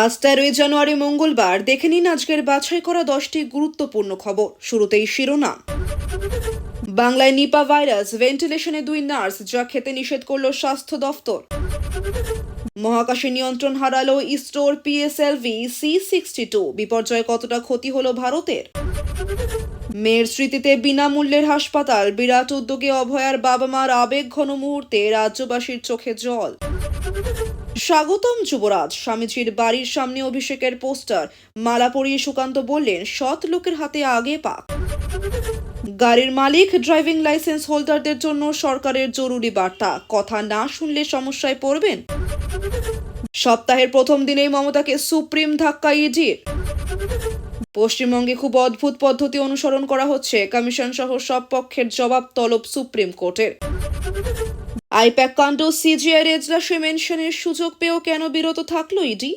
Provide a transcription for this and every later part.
আজ তেরোই জানুয়ারি মঙ্গলবার। দেখে নিন আজকের বাছাই করা দশটি গুরুত্বপূর্ণ খবর। শুরুতেই শিরোনাম। বাংলায় নিপা ভাইরাস, ভেন্টিলেশনে দুই নার্স, যা খেতে নিষেধ করল স্বাস্থ্য দফতর। মহাকাশে নিয়ন্ত্রণ হারালো ইসরোর পিএসএলভি সি সিক্সটি টু। বিপর্যয়ে কতটা ক্ষতি হলো ভারতের? মেয়ের স্মৃতিতে বিনামূল্যের হাসপাতাল। বিরাট উদ্যোগে অভয়ার বাবা মার আবেগ ঘন মুহূর্তে রাজ্যবাসীর চোখে জল। স্বাগতম যুবরাজ। স্বামীজির বাড়ির সামনে অভিষেকের পোস্টার। মালা পরিয়ে সুকান্ত বললেন, সৎ লোকের হাতে আগে পাক। গাড়ির মালিক, ড্রাইভিং লাইসেন্স হোল্ডারদের জন্য সরকারের জরুরি বার্তা। কথা না শুনলে সমস্যায় পড়বেন? সপ্তাহের প্রথম দিনেই মমতাকে সুপ্রিম ধাক্কা ইডির। পশ্চিমবঙ্গে খুব অদ্ভুত পদ্ধতি অনুসরণ করা হচ্ছে। কমিশন সহ সব পক্ষের জবাব তলব সুপ্রিম কোর্টের। আইপ্যাক কাণ্ড সিজিআই এজলাসে মেনশনের সুযোগ পেয়েও কেন বিরত থাকল ইডি?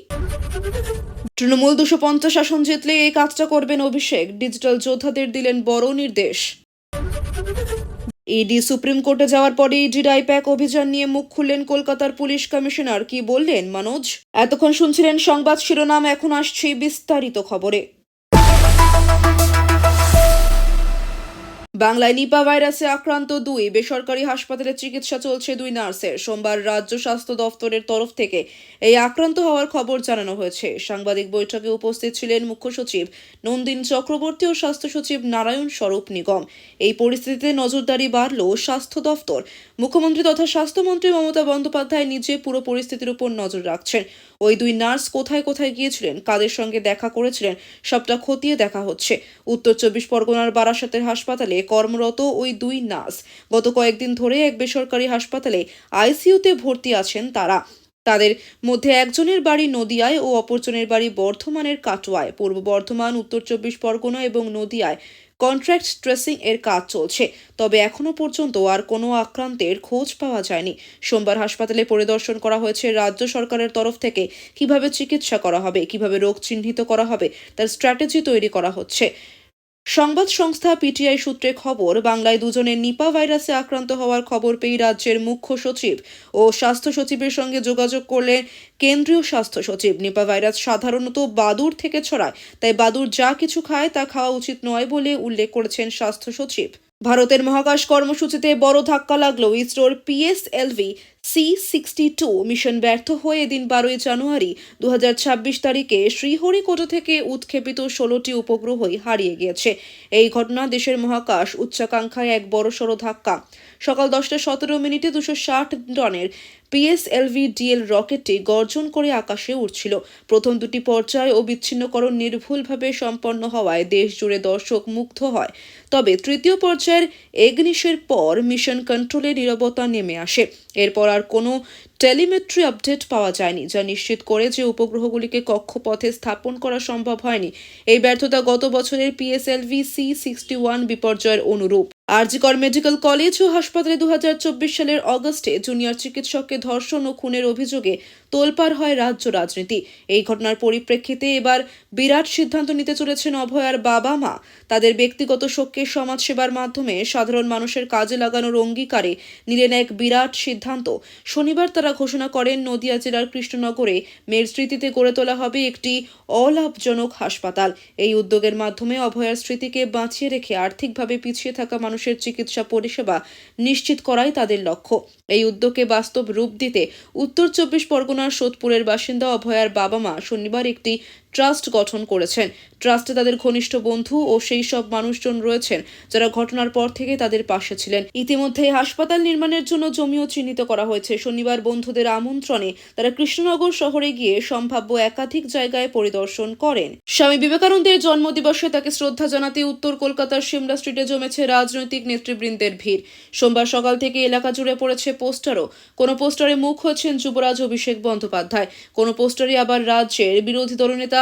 তৃণমূল দুশো পঞ্চাশ আসন জিতলে এই কাজটা করবেন অভিষেক, ডিজিটাল যোদ্ধাদের দিলেন বড় নির্দেশ। ইডি সুপ্রিম কোর্টে যাওয়ার পরে ইডির আইপ্যাক অভিযান নিয়ে মুখ খুললেন কলকাতার পুলিশ কমিশনার, কি বললেন মনোজ? এতক্ষণ শুনছিলেন সংবাদ শিরোনাম, এখন আসছে বিস্তারিত খবরে। বাংলায় নিপা ভাইরাসে আক্রান্ত দুই বেসরকারি হাসপাতালে চিকিৎসা চলছে দুই নার্সের। সোমবার রাজ্য স্বাস্থ্য দফতরের তরফ থেকে এই আক্রান্ত হওয়ার খবর জানানো হয়েছে। সাংবাদিক বৈঠকে উপস্থিত ছিলেন মুখ্য সচিব নন্দিন চক্রবর্তী ও স্বাস্থ্য সচিব নারায়ণ স্বরূপ নিগম। এই পরিস্থিতিতে নজরদারি বাড়ল স্বাস্থ্য দফতর মুখ্যমন্ত্রী তথা স্বাস্থ্যমন্ত্রী মমতা বন্দ্যোপাধ্যায় নিজে পুরো পরিস্থিতির উপর নজর রাখছেন। ওই দুই নার্স কোথায় কোথায় গিয়েছিলেন, কাদের সঙ্গে দেখা করেছিলেন, সবটা খতিয়ে দেখা হচ্ছে। উত্তর চব্বিশ পরগনার বারাসাতের হাসপাতালে কর্মরত ওই দুই নার্স। গত কয়েকদিন ধরে এক বেসরকারি হাসপাতালে আইসিইউতে ভর্তি আছেন তারা। তাদের মধ্যে একজনের বাড়ি নদিয়ায় ও অপরজনের বাড়ি বর্ধমানের কাটোয়ায়। পূর্ব বর্ধমান, উত্তর চব্বিশ পরগনা এবং নদিয়ায় কন্ট্রাক্ট ট্রেসিং এর কাজ চলছে। তবে এখনও পর্যন্ত আর কোনো আক্রান্তের খোঁজ পাওয়া যায়নি। সোমবার হাসপাতালে পরিদর্শন করা হয়েছে রাজ্য সরকারের তরফ থেকে কীভাবে চিকিৎসা করা হবে, কীভাবে রোগ চিহ্নিত করা হবে, তার স্ট্র্যাটেজি তৈরি করা হচ্ছে। সংবাদ সংস্থা পিটিআই সূত্রে খবর, বাংলায় দুজনের নিপা ভাইরাসে আক্রান্ত হওয়ার খবর পেয়ে রাজ্যের মুখ্য সচিব ও স্বাস্থ্য সচিবের সঙ্গে যোগাযোগ করলেন কেন্দ্রীয় স্বাস্থ্য সচিব। নিপা ভাইরাস সাধারণত বাদুর থেকে ছড়ায়, তাই বাদুর যা কিছু খায় তা খাওয়া উচিত নয় বলে উল্লেখ করেছেন স্বাস্থ্য সচিব। ভারতের মহাকাশ কর্মসূচিতে বড় ধাক্কা লাগল ইসরোর PSLV C sixty two mission ব্যর্থ হয়ে এদিন বারোই জানুয়ারি দু হাজার ছাব্বিশ তারিখে শ্রীহরিকোটা থেকে উৎক্ষেপিত ষোলোটি উপগ্রহই হারিয়ে গিয়েছে। এই ঘটনা দেশের মহাকাশ উচ্চাকাঙ্ক্ষায় এক বড়সড় ধাক্কা। সকাল দশটা সতেরো মিনিটে দুশো ষাট টনের পিএসএলভি ডিএল রকেটটি গর্জন করে আকাশে উঠছিল প্রথম দুটি পর্যায় ও বিচ্ছিন্নকরণ নির্ভুলভাবে সম্পন্ন হওয়ায় দেশ জুড়ে দর্শক মুগ্ধ হয়। তবে তৃতীয় পর্যায়ের এগনিশের পর মিশন কন্ট্রোলে নিরবতা নেমে আসে। এরপর আর কোনো টেলিমেট্রি আপডেট পাওয়া যায়নি, যা নিশ্চিত করে যে উপগ্রহগুলিকে কক্ষপথে স্থাপন করা সম্ভব হয়নি। এই ব্যর্থতা গত বছরের পিএসএলভি সি সিক্সটি ওয়ান বিপর্যয়ের অনুরূপ। আরজিকর মেডিকেল কলেজ ও হাসপাতালে দু সালের অগস্টে জুনিয়র চিকিৎসককে ধর্ষণ ও খুনের অভিযোগে তোলপাড় হয় রাজ্য রাজনীতি। এই ঘটনার পরিপ্রেক্ষিতে এবার বিরাট সিদ্ধান্ত নিতে চলেছেন অভয়ার বাবা মা। তাদের ব্যক্তিগত শোককে সমাজসেবার মাধ্যমে সাধারণ মানুষের কাজে লাগানোর অঙ্গীকারে নিলেন এক বিরাট সিদ্ধান্ত। শনিবার তারা ঘোষণা করেন নদিয়া জেলার কৃষ্ণনগরে। মেয়ের স্মৃতিতে গড়ে তোলা হবে একটি অলাভজনক হাসপাতাল। এই উদ্যোগের মাধ্যমে অভয়ার স্মৃতিকে বাঁচিয়ে রেখে আর্থিকভাবে পিছিয়ে থাকা মানুষের চিকিৎসা পরিষেবা নিশ্চিত করাই তাদের লক্ষ্য। এই উদ্যোগকে বাস্তব রূপ দিতে উত্তর চব্বিশ পরগনার সোদপুরের বাসিন্দা অভয়ার বাবা মা শনিবার একটি ট্রাস্ট গঠন করেছেন। ট্রাস্টে তাদের ঘনিষ্ঠ বন্ধু ও সেই সব মানুষজন রয়েছেন যারা ঘটনার পর থেকে তাদের পাশে ছিলেন। ইতিমধ্যে হাসপাতাল নির্মাণের জন্য জমিও চিহ্নিত করা হয়েছে। শনিবার বন্ধুদের আমন্ত্রণে তারা কৃষ্ণনগর শহরে গিয়ে সম্ভাব্য একাধিক জায়গায় পরিদর্শন করেন। স্বামী বিবেকানন্দের জন্মদিবসে তাকে শ্রদ্ধা জানাতে উত্তর কলকাতার সিমলা স্ট্রিটে জমেছে রাজনৈতিক নেতৃবৃন্দের ভিড়। সোমবার সকাল থেকে এলাকা জুড়ে পড়েছে পোস্টারও। কোনো পোস্টারে মুখ হয়েছেন যুবরাজ অভিষেক বন্দ্যোপাধ্যায়। কোনো পোস্টারে আবার রাজ্যের বিরোধী দলনেতা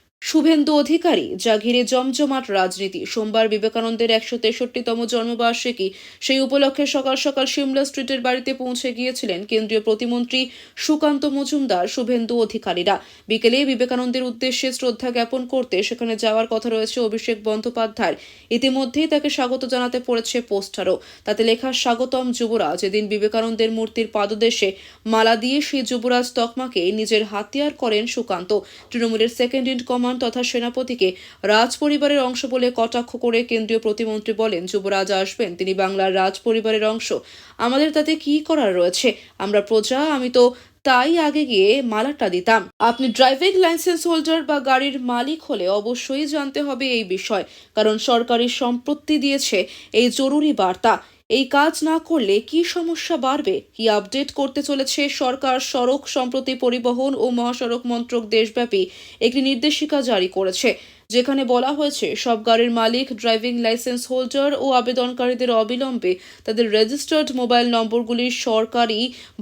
শুভেন্দু অধিকারী, যা ঘিরে জমজমাট রাজনীতি। সোমবার বিবেকানন্দের একশো তেষট্টিতম জন্মবার্ষিকী, সেই উপলক্ষে সকাল সকাল সিমলা স্ট্রিটের বাড়িতে পৌঁছে গিয়েছিলেন কেন্দ্রীয় প্রতিমন্ত্রী সুকান্ত মজুমদার, শুভেন্দু অধিকারীরা। বিকেলে বিবেকানন্দের উদ্দেশ্যে শ্রদ্ধা জ্ঞাপন করতে সেখানে যাওয়ার কথা রয়েছে অভিষেক বন্দ্যোপাধ্যায় ইতিমধ্যেই তাকে স্বাগত জানাতে পড়েছে পোস্টারও। তাতে লেখা, স্বাগতম যুবরাজ। এদিন বিবেকানন্দের মূর্তির পাদদেশে মালা দিয়ে সেই যুবরাজ তকমাকে নিজের হাতিয়ার করেন সুকান্ত। তৃণমূলের সেকেন্ড ইন কমান্ড তথা সেনাপতিকে রাজ পরিবারের অংশ বলে কটাক্ষ করে কেন্দ্রীয় প্রতিমন্ত্রী বলেন, যুবরাজ আসবেন, তিনি বাংলার রাজ পরিবারের অংশ। আমাদের তাতে কি করার রয়েছে? আমরা প্রজা, আমি তো তাই আগে গিয়ে মালাটা দিতাম। আপনি ড্রাইভিং লাইসেন্স হোল্ডার বা গাড়ির মালিক হলে অবশ্যই জানতে হবে এই বিষয়, কারণ সরকারি সম্পত্তি দিয়েছে এই জরুরি বার্তা। এই কাজ না করলে কি সমস্যা বাড়বে? কি আপডেট করতে চলেছে সরকার, সড়ক সম্প্রতি পরিবহন ও মহাসড়ক মন্ত্রক দেশব্যাপী একটি নির্দেশিকা জারি করেছে। যেখানে বলা হয়েছে, সব গাড়ির মালিক, ড্রাইভিং লাইসেন্স হোল্ডার ও আবেদনকারীদের অবিলম্বে তাদের রেজিস্টার্ড মোবাইল নম্বরগুলি সরকারি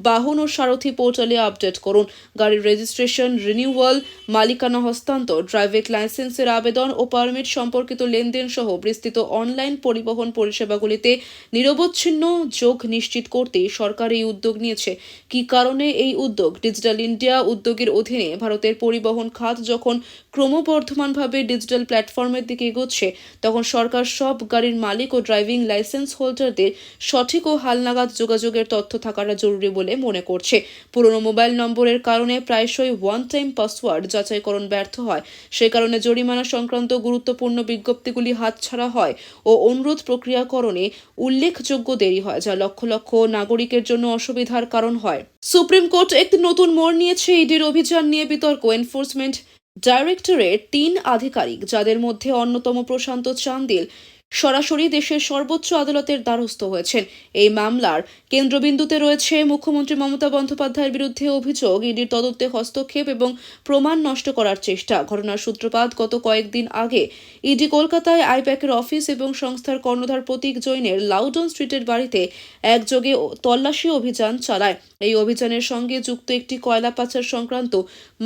বাহন ও সারথি পোর্টালে আপডেট করুন। গাড়ির রেজিস্ট্রেশন, রিনিউয়াল, মালিকানা হস্তান্তর, ড্রাইভিং লাইসেন্সের আবেদন ও পারমিট সম্পর্কিত লেনদেন সহ বিস্তৃত অনলাইন পরিবহন পরিষেবাগুলিতে নিরবচ্ছিন্ন যোগ নিশ্চিত করতে সরকার এই উদ্যোগ নিয়েছে। কী কারণে এই উদ্যোগ? ডিজিটাল ইন্ডিয়া উদ্যোগের অধীনে ভারতের পরিবহন খাত যখন ক্রমবর্ধমানভাবে ডিজিটাল প্ল্যাটফর্মের দিকে এগোচ্ছে, তখন সরকার সব গাড়ির মালিক ও ড্রাইভিং লাইসেন্স হোল্ডারদের সঠিক ও হালনাগাদ যোগাযোগের তথ্য থাকাটা জরুরি বলে মনে করছে। পুরনো মোবাইল নম্বরের কারণে প্রায়শই ওয়ান টাইম পাসওয়ার্ড যাচাইকরণ ব্যর্থ হয়। সে কারণে জরিমানা সংক্রান্ত গুরুত্বপূর্ণ বিজ্ঞপ্তিগুলি হাতছাড়া হয় ও অনুরোধ প্রক্রিয়াকরণে উল্লেখযোগ্য দেরি হয়, যা লক্ষ লক্ষ নাগরিকের জন্য অসুবিধার কারণ হয়। সুপ্রিম কোর্ট একটি নতুন মোড় নিয়েছে, ইডির অভিযান নিয়ে বিতর্ক। এনফোর্সমেন্ট ডাইরেক্টরের তিন আধিকারিক যাদের মধ্যে অন্যতম প্রশান্ত চান্দিল সরাসরি দেশের সর্বোচ্চ আদালতের দ্বারস্থ হয়েছেন। এই মামলার কেন্দ্রবিন্দুতে রয়েছে মুখ্যমন্ত্রী মমতা বন্দ্যোপাধ্যায়ের বিরুদ্ধে অভিযোগ, ইডির তদন্তে হস্তক্ষেপ এবং প্রমাণ নষ্ট করার চেষ্টা। ঘটনার সূত্রপাত গত কয়েকদিন আগে ইডি কলকাতায় আইপ্যাকের অফিস এবং সংস্থার কর্ণধার প্রতীক জৈনের লাউডন স্ট্রিটের বাড়িতে একযোগে তল্লাশি অভিযান চালায়। এই অভিযানের সঙ্গে যুক্ত একটি কয়লা পাচার সংক্রান্ত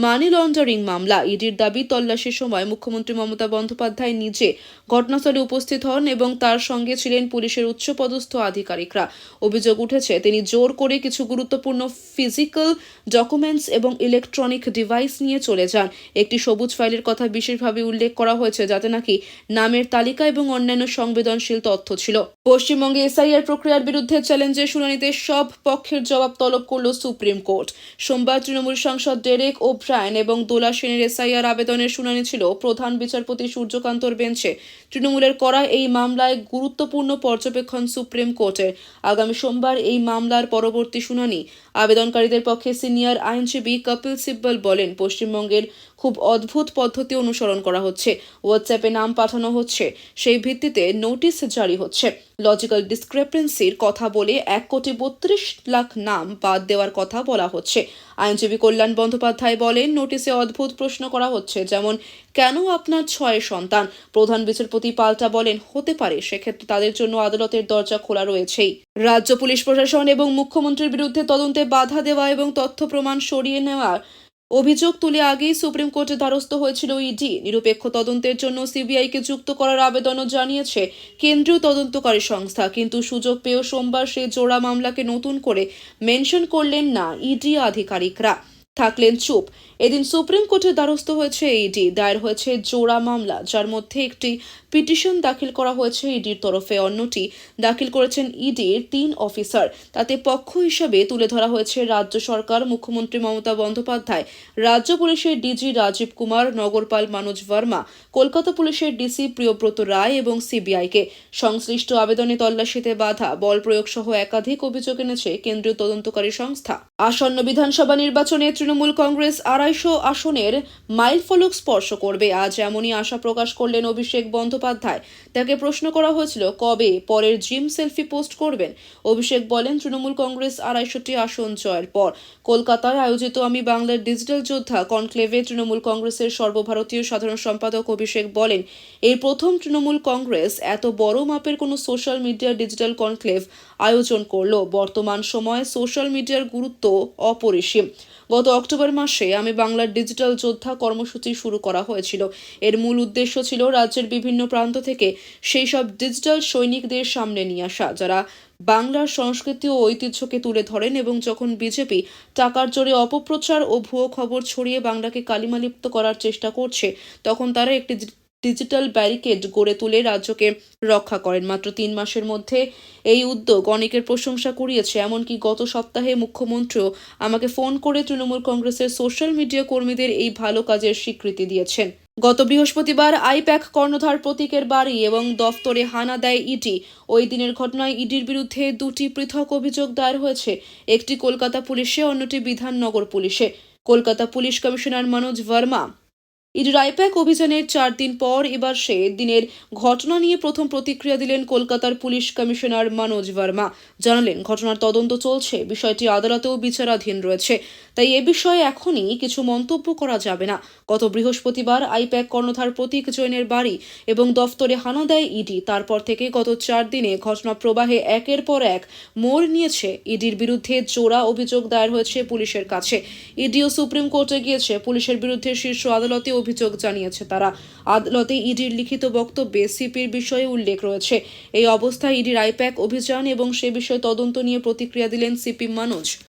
মানি লন্ডারিং মামলা। ইডির দাবি, তল্লাশির সময় মুখ্যমন্ত্রী মমতা বন্দ্যোপাধ্যায় নিজে ঘটনাস্থলে উপস্থিত হন এবং তার সঙ্গে ছিলেন পুলিশের উচ্চপদস্থ আধিকারিকরা। অভিযোগ উঠেছে, তিনি জোর করে কিছু গুরুত্বপূর্ণ ফিজিক্যাল ডকুমেন্টস এবং ইলেকট্রনিক ডিভাইস নিয়ে চলে যান। একটি সবুজ ফাইলের কথা বিশেষভাবে উল্লেখ করা হয়েছে, যাতে নাকি নামের তালিকা এবং অন্যান্য সংবেদনশীল তথ্য ছিল। পশ্চিমবঙ্গে এসআইআর প্রক্রিয়ার বিরুদ্ধে চ্যালেঞ্জের শুনানিতে সব পক্ষের জবাব তলব করল সুপ্রিম কোর্ট। সোমবার তৃণমূল সাংসদ ডেরেক ও ব্রায়ন এবং দোলা সেনের এসআইআর আবেদনের শুনানি ছিল। প্রধান বিচারপতি সূর্যকান্তর বেঞ্চে। তৃণমূলের করা এই মামলায় গুরুত্বপূর্ণ পর্যবেক্ষণ সুপ্রিম কোর্টের। আগামী সোমবার এই মামলার পরবর্তী শুনানি। আবেদনকারীদের পক্ষে সিনিয়র আইনজীবী কপিল সিব্বল বলেন, পশ্চিমবঙ্গের খুব অদ্ভুত পদ্ধতি অনুসরণ করা হচ্ছে। হোয়াটসঅ্যাপে নাম পাঠানো হচ্ছে। সেই ভিত্তিতে নোটিশ জারি হচ্ছে। লজিক্যাল ডিসক্রেপেন্সির কথা বলে এক কোটি বত্রিশ লাখ নাম বাদ দেওয়ার কথা বলা হচ্ছে। আইনজীবী কল্যাণ বন্দ্যোপাধ্যায় বলেন নোটিশে অদ্ভুত প্রশ্ন করা হচ্ছে, যেমন, কেন আপনার ছয় সন্তান? প্রধান বিচারপতি পাল্টা বলেন, হতে পারে, সেক্ষেত্রে তাদের জন্য আদালতের দরজা খোলা রয়েছেই। রাজ্য পুলিশ প্রশাসন এবং মুখ্যমন্ত্রীর বিরুদ্ধে তদন্তে বাধা দেওয়া এবং তথ্য প্রমাণ সরিয়ে নেওয়ার অভিযোগ তুলে আগেই সুপ্রিম কোর্টে দ্বারস্থ হয়েছিল ইডি। নিরপেক্ষ তদন্তের জন্য সিবিআইকে যুক্ত করার আবেদনও জানিয়েছে কেন্দ্রীয় তদন্তকারী সংস্থা, কিন্তু সুযোগ পেয়েও সোমবার সেই জোড়া মামলাকে নতুন করে মেনশন করলেন না ইডি আধিকারিকরা। থাকলেন চুপ। এদিন সুপ্রিম কোর্টে দ্বারস্থ হয়েছে ইডি দায়ের হয়েছে জোড়া মামলা, যার মধ্যে একটি পিটিশন দাখিল করা হয়েছে ইডির তরফে। অন্যটি দাখিল করেছেন ইডির তিন অফিসার। তাতে পক্ষ হিসেবে তুলে ধরা হয়েছে রাজ্য সরকার, মুখ্যমন্ত্রী মমতা বন্দ্যোপাধ্যায়, রাজ্য পুলিশের ডিজি রাজীব কুমার, নগরপাল মানোজ ভার্মা, কলকাতা পুলিশের ডিসি প্রিয়ব্রত রায় এবং সিবিআইকে সংশ্লিষ্ট আবেদনে তল্লাশিতে বাধা, বল প্রয়োগ সহ একাধিক অভিযোগ এনেছে কেন্দ্রীয় তদন্তকারী সংস্থা। আসন্ন বিধানসভা নির্বাচনে তৃণমূল কংগ্রেস আড়াইশো আসনের মাইলফলক স্পর্শ করবে। আজ এমনই আশা প্রকাশ করলেন অভিষেক বন্দ্যোপাধ্যায়। তাকে প্রশ্ন করা হয়েছিল, কবে পরের জিম সেলফি পোস্ট করবেন? অভিষেক বলেন, তৃণমূল কংগ্রেস আড়াইশোটি আসন জয়ের পর। কলকাতায় আয়োজিত আমি বাংলার ডিজিটাল যোদ্ধা কনক্লেভে তৃণমূল কংগ্রেসের সর্বভারতীয় সাধারণ সম্পাদক অভিষেক বলেন, এই প্রথম তৃণমূল কংগ্রেস এত বড় মাপের কোনো সোশ্যাল মিডিয়া ডিজিটাল কনক্লেভ আয়োজন করল। বর্তমান সময়ে সোশ্যাল মিডিয়ার গুরুত্ব অপরিসীম। গত অক্টোবর মাসে আমি বাংলার ডিজিটাল যোদ্ধা কর্মসূচি শুরু করা হয়েছিল। এর মূল উদ্দেশ্য ছিল রাজ্যের বিভিন্ন প্রান্ত থেকে সেই সব ডিজিটাল সৈনিকদের সামনে নিয়ে আসা, যারা বাংলার সংস্কৃতি ও ঐতিহ্যকে তুলে ধরেন এবং যখন বিজেপি টাকার জোরে অপপ্রচার ও ভুয়ো খবর ছড়িয়ে বাংলাকে কালিমালিপ্ত করার চেষ্টা করছে, তখন তারা একটি ডিজিটাল ব্যারিকেড গড়ে তুলে রাজ্যকে রক্ষা করেন। মাত্র তিন মাসের মধ্যে এই উদ্যোগ অনেকের প্রশংসা কুড়িয়েছে। এমনকি গত সপ্তাহে মুখ্যমন্ত্রীও আমাকে ফোন করে তৃণমূল কংগ্রেসের সোশ্যাল মিডিয়া কর্মীদের এই ভালো কাজের স্বীকৃতি দিয়েছেন। গত বৃহস্পতিবার আইপ্যাক কর্ণধার প্রতীকের বাড়ি এবং দফতরে হানা দেয় ইডি। ওই দিনের ঘটনায় ইডির বিরুদ্ধে দুটি পৃথক অভিযোগ দায়ের হয়েছে। একটি কলকাতা পুলিশে, অন্যটি বিধাননগর পুলিশে। কলকাতা পুলিশ কমিশনার মনোজ ভার্মা ইডির রায়প্যাক অভিযানের চার দিন পর এবার সে দিনের ঘটনা নিয়ে প্রথম প্রতিক্রিয়া দিলেন কলকাতার পুলিশ কমিশনার মনোজ ভার্মা। জানালেন, ঘটনার তদন্ত চলছে, বিষয়টি আদালতেও বিচারাধীন রয়েছে। তাই এ বিষয়ে এখনই কিছু মন্তব্য করা যাবে না। গত বৃহস্পতিবার আইপ্যাক কর্ণধার প্রতীক জৈনের বাড়ি এবং দফতরে হানা দেয় ইডি। তারপর থেকে গত চার দিনে ঘটনা প্রবাহে একের পর এক মোড় নিয়েছে ইডির বিরুদ্ধে জোড়া অভিযোগ দায়ের হয়েছে পুলিশের কাছে। ইডিও সুপ্রিম কোর্টে গিয়েছে, পুলিশের বিরুদ্ধে শীর্ষ আদালতে অভিযোগ জানিয়েছে তারা। আদালতে ইডির লিখিত বক্তব্যে সিপির বিষয়ে উল্লেখ রয়েছে। এই অবস্থায় ইডির আইপ্যাক অভিযান এবং সে বিষয়ে তদন্ত নিয়ে প্রতিক্রিয়া দিলেন সিপি মনোজ।